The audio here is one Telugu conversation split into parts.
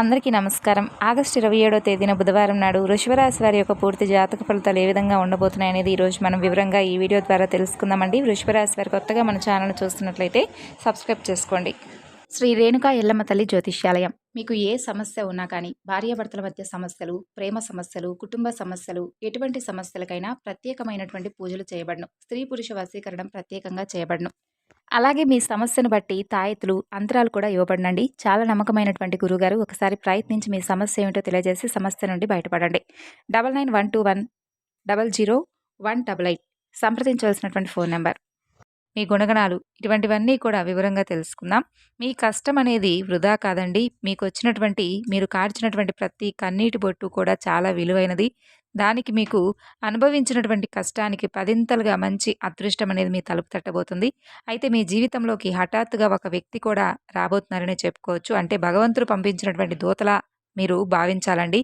అందరికీ నమస్కారం. ఆగస్టు ఇరవై ఏడో తేదీన బుధవారం నాడు వృషభరాశి వారి యొక్క పూర్తి జాతక ఫలితాలు ఏ విధంగా ఉండబోతున్నాయి అనేది ఈరోజు మనం వివరంగా ఈ వీడియో ద్వారా తెలుసుకుందామండి. వృషభరాశి వారి కొత్తగా మన ఛానల్ చూస్తున్నట్లయితే సబ్స్క్రైబ్ చేసుకోండి. శ్రీ రేణుకా ఎల్లమ్మ తల్లి జ్యోతిష్యాలయం. మీకు ఏ సమస్య ఉన్నా కానీ భార్యాభర్తల మధ్య సమస్యలు ప్రేమ సమస్యలు కుటుంబ సమస్యలు ఎటువంటి సమస్యలకైనా ప్రత్యేకమైనటువంటి పూజలు చేయబడను. స్త్రీ పురుష వశీకరణం ప్రత్యేకంగా చేయబడను. అలాగే మీ సమస్యను బట్టి తాయెత్తులు అంతరాలు కూడా ఇవ్వబడినండి. చాలా నమ్మకమైనటువంటి గురుగారు ఒకసారి ప్రయత్నించి మీ సమస్య ఏమిటో తెలియజేసి సమస్య నుండి బయటపడండి. Double nine one two one double zero one double eight. సంప్రదించవలసినటువంటి phone number. మీ గుణగణాలు ఇటువంటివన్నీ కూడా వివరంగా తెలుసుకుందాం. మీ కష్టం అనేది వృధా కాదండి. మీకు వచ్చినటువంటి మీరు కార్చినటువంటి ప్రతి కన్నీటి బొట్టు కూడా చాలా విలువైనది. దానికి మీకు అనుభవించినటువంటి కష్టానికి పదింతలుగా మంచి అదృష్టం అనేది మీ తలుపు తట్టబోతుంది. అయితే మీ జీవితంలోకి హఠాత్తుగా ఒక వ్యక్తి కూడా రాబోతున్నారని చెప్పుకోవచ్చు. అంటే భగవంతుడు పంపించినటువంటి దూతలా మీరు భావించాలండి.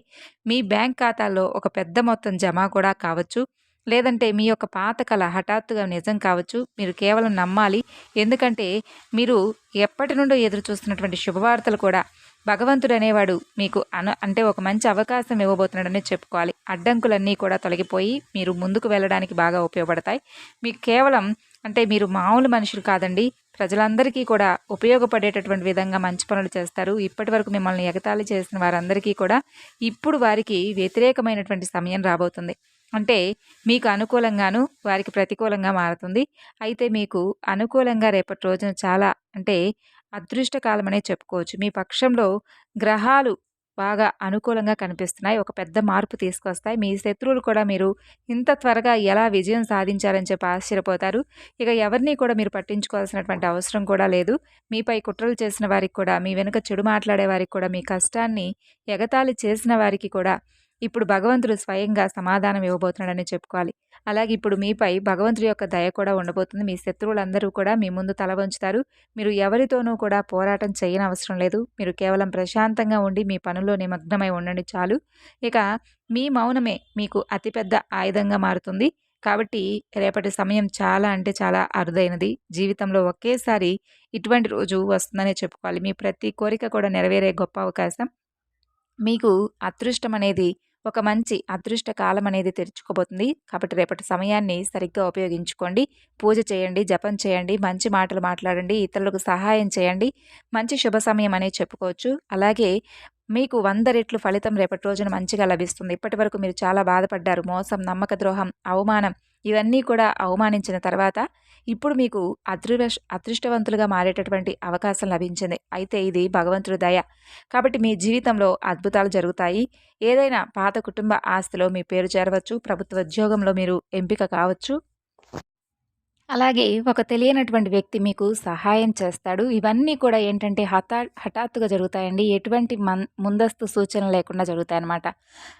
మీ బ్యాంక్ ఖాతాల్లో ఒక పెద్ద మొత్తం జమ కూడా కావచ్చు. లేదంటే మీ యొక్క పాత కళ హఠాత్తుగా నిజం కావచ్చు మీరు కేవలం నమ్మాలి. ఎందుకంటే మీరు ఎప్పటి నుండో ఎదురు చూస్తున్నటువంటి శుభవార్తలు కూడా భగవంతుడు అనేవాడు మీకు అను అంటే ఒక మంచి అవకాశం ఇవ్వబోతున్నాడని చెప్పుకోవాలి. అడ్డంకులన్నీ కూడా తొలగిపోయి మీరు ముందుకు వెళ్ళడానికి బాగా ఉపయోగపడతాయి. మీకు కేవలం అంటే మీరు మామూలు మనుషులు కాదండి ప్రజలందరికీ కూడా ఉపయోగపడేటటువంటి విధంగా మంచి పనులు చేస్తారు. ఇప్పటి వరకు మిమ్మల్ని ఎగతాళి చేసిన వారందరికీ కూడా ఇప్పుడు వారికి వ్యతిరేకమైనటువంటి సమయం రాబోతుంది. అంటే మీకు అనుకూలంగాను వారికి ప్రతికూలంగా మారుతుంది. అయితే మీకు అనుకూలంగా రేపటి రోజున చాలా అంటే అదృష్టకాలం అనే చెప్పుకోవచ్చు. మీ పక్షంలో గ్రహాలు బాగా అనుకూలంగా కనిపిస్తున్నాయి. ఒక పెద్ద మార్పు తీసుకొస్తాయి. మీ శత్రువులు కూడా మీరు ఇంత త్వరగా ఎలా విజయం సాధించాలని చెప్పి ఆశ్చర్యపోతారు. ఇక ఎవరిని కూడా మీరు పట్టించుకోవాల్సినటువంటి అవసరం కూడా లేదు. మీపై కుట్రలు చేసిన వారికి కూడా మీ వెనుక చెడు మాట్లాడే వారికి కూడా మీ కష్టాన్ని ఎగతాళి చేసిన వారికి కూడా ఇప్పుడు భగవంతుడు స్వయంగా సమాధానం ఇవ్వబోతున్నాడని చెప్పుకోవాలి. అలాగే ఇప్పుడు మీపై భగవంతుడి యొక్క దయ కూడా ఉండబోతుంది. మీ శత్రువులందరూ కూడా మీ ముందు తల వంచుతారు. మీరు ఎవరితోనూ కూడా పోరాటం చేయని అవసరం లేదు. మీరు కేవలం ప్రశాంతంగా ఉండి మీ పనుల్లో నిమగ్నమై ఉండండి చాలు. ఇక మీ మౌనమే మీకు అతిపెద్ద ఆయుధంగా మారుతుంది. కాబట్టి రేపటి సమయం చాలా అంటే చాలా అరుదైనది. జీవితంలో ఒకేసారి ఇటువంటి రోజు వస్తుందనే చెప్పుకోవాలి. మీ ప్రతి కోరిక కూడా నెరవేరే గొప్ప అవకాశం. మీకు అదృష్టం అనేది ఒక మంచి అదృష్ట కాలం అనేది తెరుచుకోబోతుంది. కాబట్టి రేపటి సమయాన్ని సరిగ్గా ఉపయోగించుకోండి. పూజ చేయండి జపం చేయండి మంచి మాటలు మాట్లాడండి ఇతరులకు సహాయం చేయండి. మంచి శుభ సమయం అనేది చెప్పుకోవచ్చు. అలాగే మీకు వంద రెట్లు ఫలితం రేపటి రోజున మంచిగా లభిస్తుంది. ఇప్పటి వరకు మీరు చాలా బాధపడ్డారు. మోసం నమ్మక ద్రోహం అవమానం ఇవన్నీ కూడా అవమానించిన తర్వాత ఇప్పుడు మీకు అదృష్ అదృష్టవంతులుగా మారేటటువంటి అవకాశం లభించింది. అయితే ఇది భగవంతుడి దయ. కాబట్టి మీ జీవితంలో అద్భుతాలు జరుగుతాయి. ఏదైనా పాత కుటుంబ ఆస్తిలో మీ పేరు చేరవచ్చు ప్రభుత్వ ఉద్యోగంలో మీరు ఎంపిక కావచ్చు. అలాగే ఒక తెలియనటువంటి వ్యక్తి మీకు సహాయం చేస్తాడు. ఇవన్నీ కూడా ఏంటంటే హఠా హఠాత్తుగా జరుగుతాయండి. ఎటువంటి మన్ ముందస్తు సూచన లేకుండా జరుగుతాయన్నమాట.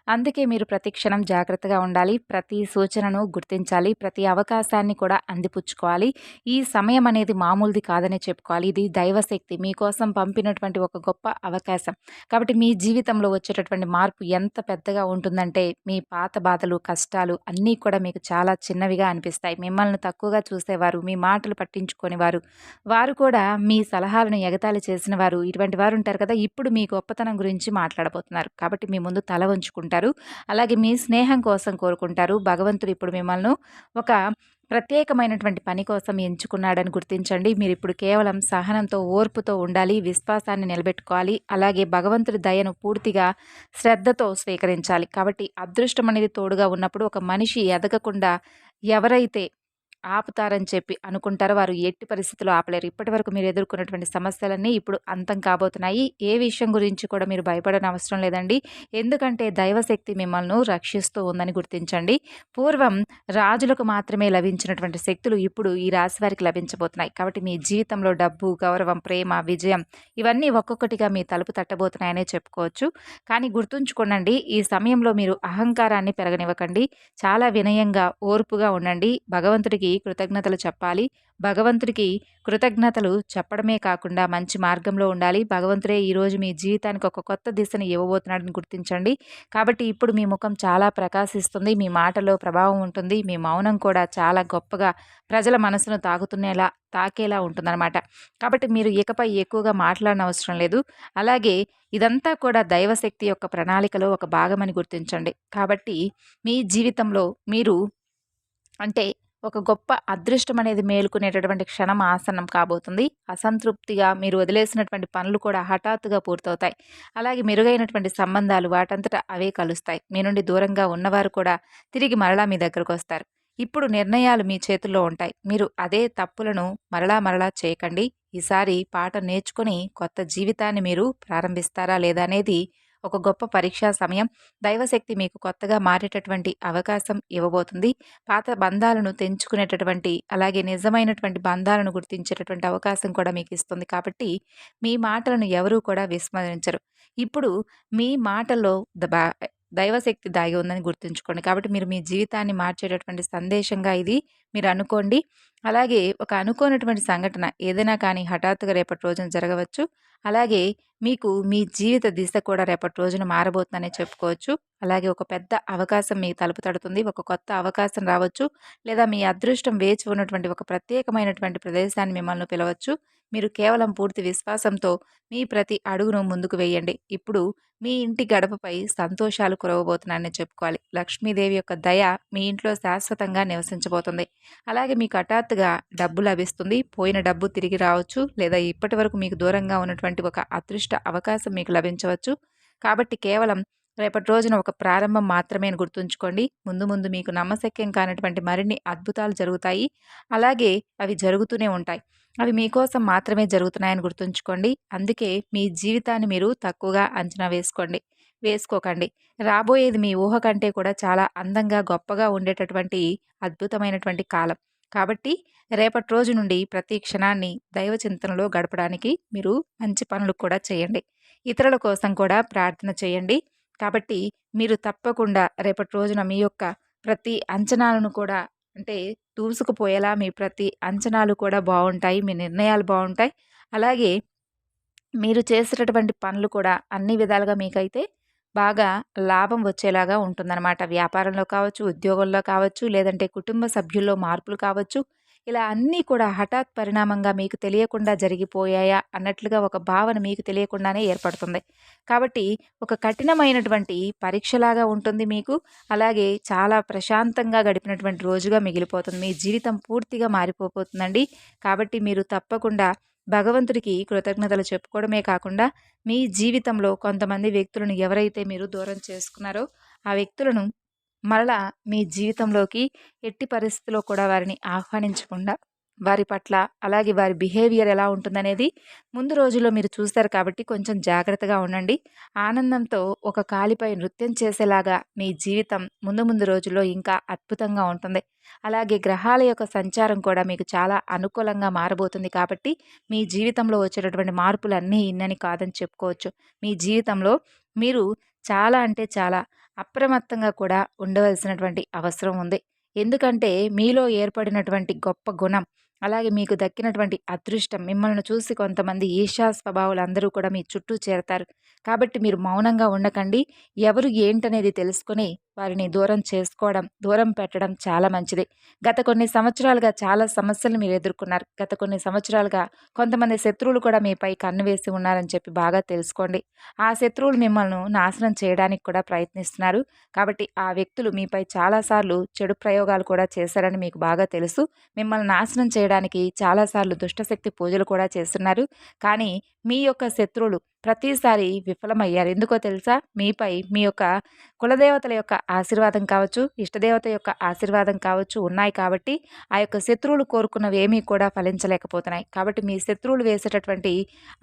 అందుకే మీరు ప్రతి క్షణం జాగ్రత్తగా ఉండాలి. ప్రతి సూచనను గుర్తించాలి. ప్రతి అవకాశాన్ని కూడా అందిపుచ్చుకోవాలి. ఈ సమయం అనేది మామూలుది కాదని చెప్పుకోవాలి. ఇది దైవశక్తి. మీకోసం పంపినటువంటి ఒక గొప్ప అవకాశం. కాబట్టి మీ జీవితంలో వచ్చేటటువంటి మార్పు ఎంత పెద్దగా ఉంటుందంటే మీ పాత బాధలు కష్టాలు అన్నీ కూడా మీకు చాలా చిన్నవిగా అనిపిస్తాయి. మిమ్మల్ని తక్కువగా చూ చూసేవారు మీ మాటలు పట్టించుకొని వారు వారు కూడా మీ సలహాలను ఎగతాళి చేసిన వారు ఇటువంటి వారు ఉంటారు కదా ఇప్పుడు మీ గొప్పతనం గురించి మాట్లాడబోతున్నారు. కాబట్టి మీ ముందు తల వంచుకుంటారు. అలాగే మీ స్నేహం కోసం కోరుకుంటారు. భగవంతుడు ఇప్పుడు మిమ్మల్ని ఒక ప్రత్యేకమైనటువంటి పని కోసం ఎంచుకున్నాడని గుర్తించండి. మీరు ఇప్పుడు కేవలం సహనంతో ఓర్పుతో ఉండాలి విశ్వాసాన్ని నిలబెట్టుకోవాలి. అలాగే భగవంతుడి దయను పూర్తిగా శ్రద్ధతో స్వీకరించాలి. కాబట్టి అదృష్టం అనేది తోడుగా ఉన్నప్పుడు ఒక మనిషి ఎదగకుండా ఎవరైతే ఆపుతారని చెప్పి అనుకుంటారో వారు ఎట్టి పరిస్థితుల్లో ఆపలేరు. ఇప్పటి వరకు మీరు ఎదుర్కొన్నటువంటి సమస్యలన్నీ ఇప్పుడు అంతం కాబోతున్నాయి. ఏ విషయం గురించి కూడా మీరు భయపడని అవసరం లేదండి. ఎందుకంటే దైవశక్తి మిమ్మల్ని రక్షిస్తూ ఉందని గుర్తించండి. పూర్వం రాజులకు మాత్రమే లభించినటువంటి శక్తులు ఇప్పుడు ఈ రాశి వారికి లభించబోతున్నాయి. కాబట్టి మీ జీవితంలో డబ్బు గౌరవం ప్రేమ విజయం ఇవన్నీ ఒక్కొక్కటిగా మీ తలుపు తట్టబోతున్నాయనే చెప్పుకోవచ్చు. కానీ గుర్తుంచుకోనండి ఈ సమయంలో మీరు అహంకారాన్ని పెరగనివ్వకండి. చాలా వినయంగా ఓర్పుగా ఉండండి. భగవంతుడికి కృతజ్ఞతలు చెప్పాలి. భగవంతుడికి కృతజ్ఞతలు చెప్పడమే కాకుండా మంచి మార్గంలో ఉండాలి. భగవంతుడే ఈరోజు మీ జీవితానికి ఒక కొత్త దిశను ఇవ్వబోతున్నాడని గుర్తించండి. కాబట్టి ఇప్పుడు మీ ముఖం చాలా ప్రకాశిస్తుంది. మీ మాటలో ప్రభావం ఉంటుంది. మీ మౌనం కూడా చాలా గొప్పగా ప్రజల మనసును తాకుతునేలా తాకేలా ఉంటుందన్నమాట. కాబట్టి మీరు ఇకపై ఎక్కువగా మాట్లాడిన అవసరం లేదు. అలాగే ఇదంతా కూడా దైవశక్తి యొక్క ప్రణాళికలో ఒక భాగమని గుర్తించండి. కాబట్టి మీ జీవితంలో మీరు అంటే ఒక గొప్ప అదృష్టం అనేది మేలుకునేటటువంటి క్షణం ఆసన్నం కాబోతుంది. అసంతృప్తిగా మీరు వదిలేసినటువంటి పనులు కూడా హఠాత్తుగా పూర్తవుతాయి. అలాగే మెరుగైనటువంటి సంబంధాలు వాటంతటా అవే కలుస్తాయి. మీ నుండి దూరంగా ఉన్నవారు కూడా తిరిగి మరలా మీ దగ్గరకు వస్తారు. ఇప్పుడు నిర్ణయాలు మీ చేతుల్లో ఉంటాయి. మీరు అదే తప్పులను మరలా మరలా చేయకండి. ఈసారి పాట నేర్చుకుని కొత్త జీవితాన్ని మీరు ప్రారంభిస్తారా లేదా అనేది ఒక గొప్ప పరీక్షా సమయం. దైవశక్తి మీకు కొత్తగా మారేటటువంటి అవకాశం ఇవ్వబోతుంది. పాత బంధాలను తెంచుకునేటటువంటి అలాగే నిజమైనటువంటి బంధాలను గుర్తించేటటువంటి అవకాశం కూడా మీకు ఇస్తుంది. కాబట్టి మీ మాటలను ఎవరూ కూడా విస్మరించరు. ఇప్పుడు మీ మాటల్లో దైవశక్తి దాగి ఉందని గుర్తుంచుకోండి. కాబట్టి మీరు మీ జీవితాన్ని మార్చేటటువంటి సందేశంగా ఇది మీరు అనుకోండి. అలాగే ఒక అనుకోనటువంటి సంఘటన ఏదైనా కానీ హఠాత్తుగా రేపటి రోజున జరగవచ్చు. అలాగే మీకు మీ జీవిత దిశ కూడా రేపటి రోజున మారబోతుందనే చెప్పుకోవచ్చు. అలాగే ఒక పెద్ద అవకాశం మీకు తలుపు తడుతుంది. ఒక కొత్త అవకాశం రావచ్చు. లేదా మీ అదృష్టం వేచి ఉన్నటువంటి ఒక ప్రత్యేకమైనటువంటి ప్రదేశాన్ని మిమ్మల్ని పిలవచ్చు. మీరు కేవలం పూర్తి విశ్వాసంతో మీ ప్రతి అడుగును ముందుకు వేయండి. ఇప్పుడు మీ ఇంటి గడపపై సంతోషాలు కురవబోతున్నాయని చెప్పుకోవాలి. లక్ష్మీదేవి యొక్క దయ మీ ఇంట్లో శాశ్వతంగా నివసించబోతుంది. అలాగే మీకు హఠాత్తుగా డబ్బు లభిస్తుంది. పోయిన డబ్బు తిరిగి రావచ్చు. లేదా ఇప్పటి వరకు మీకు దూరంగా ఉన్నటువంటి ఒక అదృష్ట అవకాశం మీకు లభించవచ్చు. కాబట్టి కేవలం రేపటి రోజున ఒక ప్రారంభం మాత్రమే గుర్తుంచుకోండి. ముందు ముందు మీకు నమ్మశక్యం కానటువంటి మరిన్ని అద్భుతాలు జరుగుతాయి. అలాగే అవి జరుగుతూనే ఉంటాయి. అవి మీకోసం మాత్రమే జరుగుతున్నాయని గుర్తుంచుకోండి. అందుకే మీ జీవితాన్ని మీరు తక్కువగా అంచనా వేసుకోండి. వేసుకోకండి. రాబోయేది మీ ఊహ కంటే కూడా చాలా అందంగా గొప్పగా ఉండేటటువంటి అద్భుతమైనటువంటి కాలం. కాబట్టి రేపటి రోజు నుండి ప్రతి క్షణాన్ని దైవ చింతనలో గడపడానికి మీరు మంచి పనులు కూడా చేయండి. ఇతరుల కోసం కూడా ప్రార్థన చేయండి. కాబట్టి మీరు తప్పకుండా రేపటి రోజున మీ యొక్క ప్రతి అంచనాలను కూడా అంటే దూసుకుపోయేలా మీ ప్రతి అంచనాలు కూడా బాగుంటాయి మీ నిర్ణయాలు బాగుంటాయి. అలాగే మీరు చేసేటటువంటి పనులు కూడా అన్ని విధాలుగా మీకైతే బాగా లాభం వచ్చేలాగా ఉంటుందన్నమాట. వ్యాపారంలో కావచ్చు ఉద్యోగంలో కావచ్చు లేదంటే కుటుంబ సభ్యుల్లో మార్పులు కావచ్చు ఇలా అన్నీ కూడా హఠాత్ పరిణామంగా మీకు తెలియకుండా జరిగిపోయాయా అన్నట్లుగా ఒక భావన మీకు తెలియకుండానే ఏర్పడుతుంది. కాబట్టి ఒక కఠినమైనటువంటి పరీక్షలాగా ఉంటుంది మీకు. అలాగే చాలా ప్రశాంతంగా గడిపినటువంటి రోజుగా మిగిలిపోతుంది. మీ జీవితం పూర్తిగా మారిపోతుందండి కాబట్టి మీరు తప్పకుండా భగవంతుడికి కృతజ్ఞతలు చెప్పుకోవడమే కాకుండా మీ జీవితంలో కొంతమంది వ్యక్తులను ఎవరైతే మీరు దూరం చేసుకున్నారో ఆ వ్యక్తులను మరలా మీ జీవితంలోకి ఎట్టి పరిస్థితిలో కూడా వారిని ఆహ్వానించకుండా వారి పట్ల అలాగే వారి బిహేవియర్ ఎలా ఉంటుందనేది ముందు రోజుల్లో మీరు చూస్తారు కాబట్టి కొంచెం జాగ్రత్తగా ఉండండి. ఆనందంతో ఒక కాలిపై నృత్యం చేసేలాగా మీ జీవితం ముందు ముందు రోజుల్లో ఇంకా అద్భుతంగా ఉంటుంది. అలాగే గ్రహాల యొక్క సంచారం కూడా మీకు చాలా అనుకూలంగా మారబోతుంది కాబట్టి మీ జీవితంలో వచ్చేటటువంటి మార్పులు అన్నీ ఇన్నని కాదని చెప్పుకోవచ్చు. మీ జీవితంలో మీరు చాలా అంటే చాలా అప్రమత్తంగా కూడా ఉండవలసినటువంటి అవసరం ఉంది. ఎందుకంటే మీలో ఏర్పడినటువంటి గొప్ప గుణం అలాగే మీకు దక్కినటువంటి అదృష్టం మిమ్మల్ని చూసి కొంతమంది ఈర్షా స్వభావాలు అందరూ కూడా మీ చుట్టూ చేరతారు. కాబట్టి మీరు మౌనంగా ఉండకండి. ఎవరు ఏంటనేది తెలుసుకొని వారిని దూరం చేసుకోవడం దూరం పెట్టడం చాలా మంచిది. గత కొన్ని సంవత్సరాలుగా చాలా సమస్యలు మీరు ఎదుర్కొన్నారు. గత కొన్ని సంవత్సరాలుగా కొంతమంది శత్రువులు కూడా మీపై కన్ను వేసి ఉన్నారని చెప్పి బాగా తెలుసుకోండి. ఆ శత్రువులు మిమ్మల్ని నాశనం చేయడానికి కూడా ప్రయత్నిస్తున్నారు. కాబట్టి ఆ వ్యక్తులు మీపై చాలాసార్లు చెడు ప్రయోగాలు కూడా చేశారని మీకు బాగా తెలుసు. మిమ్మల్ని నాశనం చేయడానికి చాలాసార్లు దుష్టశక్తి పూజలు కూడా చేస్తున్నారు. కానీ మీ యొక్క శత్రువులు ప్రతిసారి విఫలమయ్యారు. ఎందుకో తెలుసా? మీపై మీ యొక్క కులదేవతల యొక్క ఆశీర్వాదం కావచ్చు ఇష్టదేవత యొక్క ఆశీర్వాదం కావచ్చు ఉన్నాయి కాబట్టి ఆ యొక్క శత్రువులు కోరుకున్నవి ఏమీ కూడా ఫలించలేకపోతున్నాయి. కాబట్టి మీ శత్రువులు వేసేటటువంటి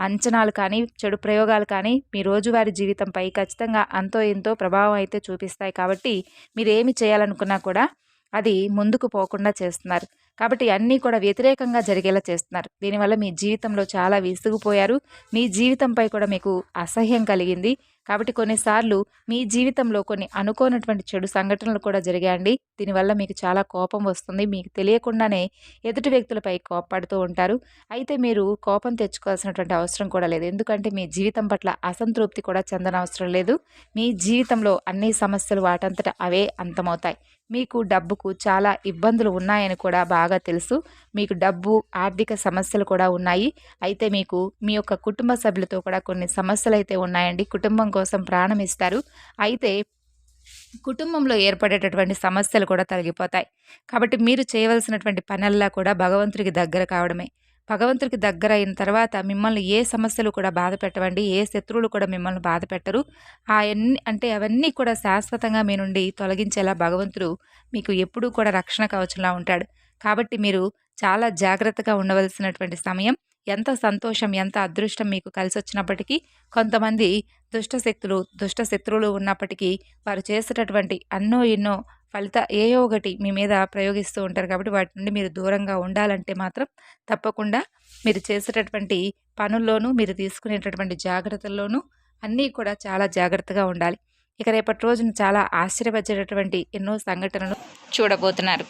అంచనాలు కానీ చెడు ప్రయోగాలు కానీ మీ రోజువారీ జీవితంపై ఖచ్చితంగా అంతో ఎంతో ప్రభావం అయితే చూపిస్తాయి. కాబట్టి మీరు ఏమి చేయాలనుకున్నా కూడా అది ముందుకు పోకుండా చేస్తున్నారు. కాబట్టి అన్నీ కూడా వ్యతిరేకంగా జరిగేలా చేస్తున్నారు. దీనివల్ల మీ జీవితంలో చాలా విసుగుపోయారు. మీ జీవితంపై కూడా మీకు అసహ్యం కలిగింది. కాబట్టి కొన్నిసార్లు మీ జీవితంలో కొన్ని అనుకోనటువంటి చెడు సంఘటనలు కూడా జరిగాయండి దీనివల్ల మీకు చాలా కోపం వస్తుంది. మీకు తెలియకుండానే ఎదుటి వ్యక్తులపై కోపపడుతూ ఉంటారు. అయితే మీరు కోపం తెచ్చుకోవాల్సినటువంటి అవసరం కూడా లేదు. ఎందుకంటే మీ జీవితం పట్ల అసంతృప్తి కూడా చెందనవసరం లేదు. మీ జీవితంలో అన్ని సమస్యలు వాటంతట అవే అంతమవుతాయి. మీకు డబ్బుకు చాలా ఇబ్బందులు ఉన్నాయని కూడా బాగా తెలుసు. మీకు డబ్బు ఆర్థిక సమస్యలు కూడా ఉన్నాయి. అయితే మీకు మీ యొక్క కుటుంబ సభ్యులతో కూడా కొన్ని సమస్యలు అయితే ఉన్నాయండి. కుటుంబం కోసం ప్రాణం ఇస్తారు అయితే కుటుంబంలో ఏర్పడేటటువంటి సమస్యలు కూడా తొలగిపోతాయి. కాబట్టి మీరు చేయవలసినటువంటి పనల్లా కూడా భగవంతుడికి దగ్గర కావడమే. భగవంతుడికి దగ్గర అయిన తర్వాత మిమ్మల్ని ఏ సమస్యలు కూడా బాధ పెట్టవండి. ఏ శత్రువులు కూడా మిమ్మల్ని బాధ పెట్టరు. అవన్నీ అంటే అవన్నీ కూడా శాశ్వతంగా మీ నుండి తొలగించేలా భగవంతుడు మీకు ఎప్పుడూ కూడా రక్షణ కవచంలా ఉంటాడు. కాబట్టి మీరు చాలా జాగ్రత్తగా ఉండవలసినటువంటి సమయం. ఎంత సంతోషం ఎంత అదృష్టం మీకు కలిసి వచ్చినప్పటికీ కొంతమంది దుష్ట శక్తులు దుష్ట శత్రువులు ఉన్నప్పటికీ వారు చేసేటటువంటి అన్నో ఎన్నో ఫలిత ఏ ఒకటి మీ మీద ప్రయోగిస్తూ ఉంటారు కాబట్టి వాటి నుండి మీరు దూరంగా ఉండాలంటే మాత్రం తప్పకుండా మీరు చేసేటటువంటి పనుల్లోనూ మీరు తీసుకునేటటువంటి జాగ్రత్తల్లోనూ అన్నీ కూడా చాలా జాగ్రత్తగా ఉండాలి. ఇక రేపటి రోజున చాలా ఆశ్చర్యపరిచేటటువంటి ఎన్నో సంఘటనలు చూడబోతున్నారు.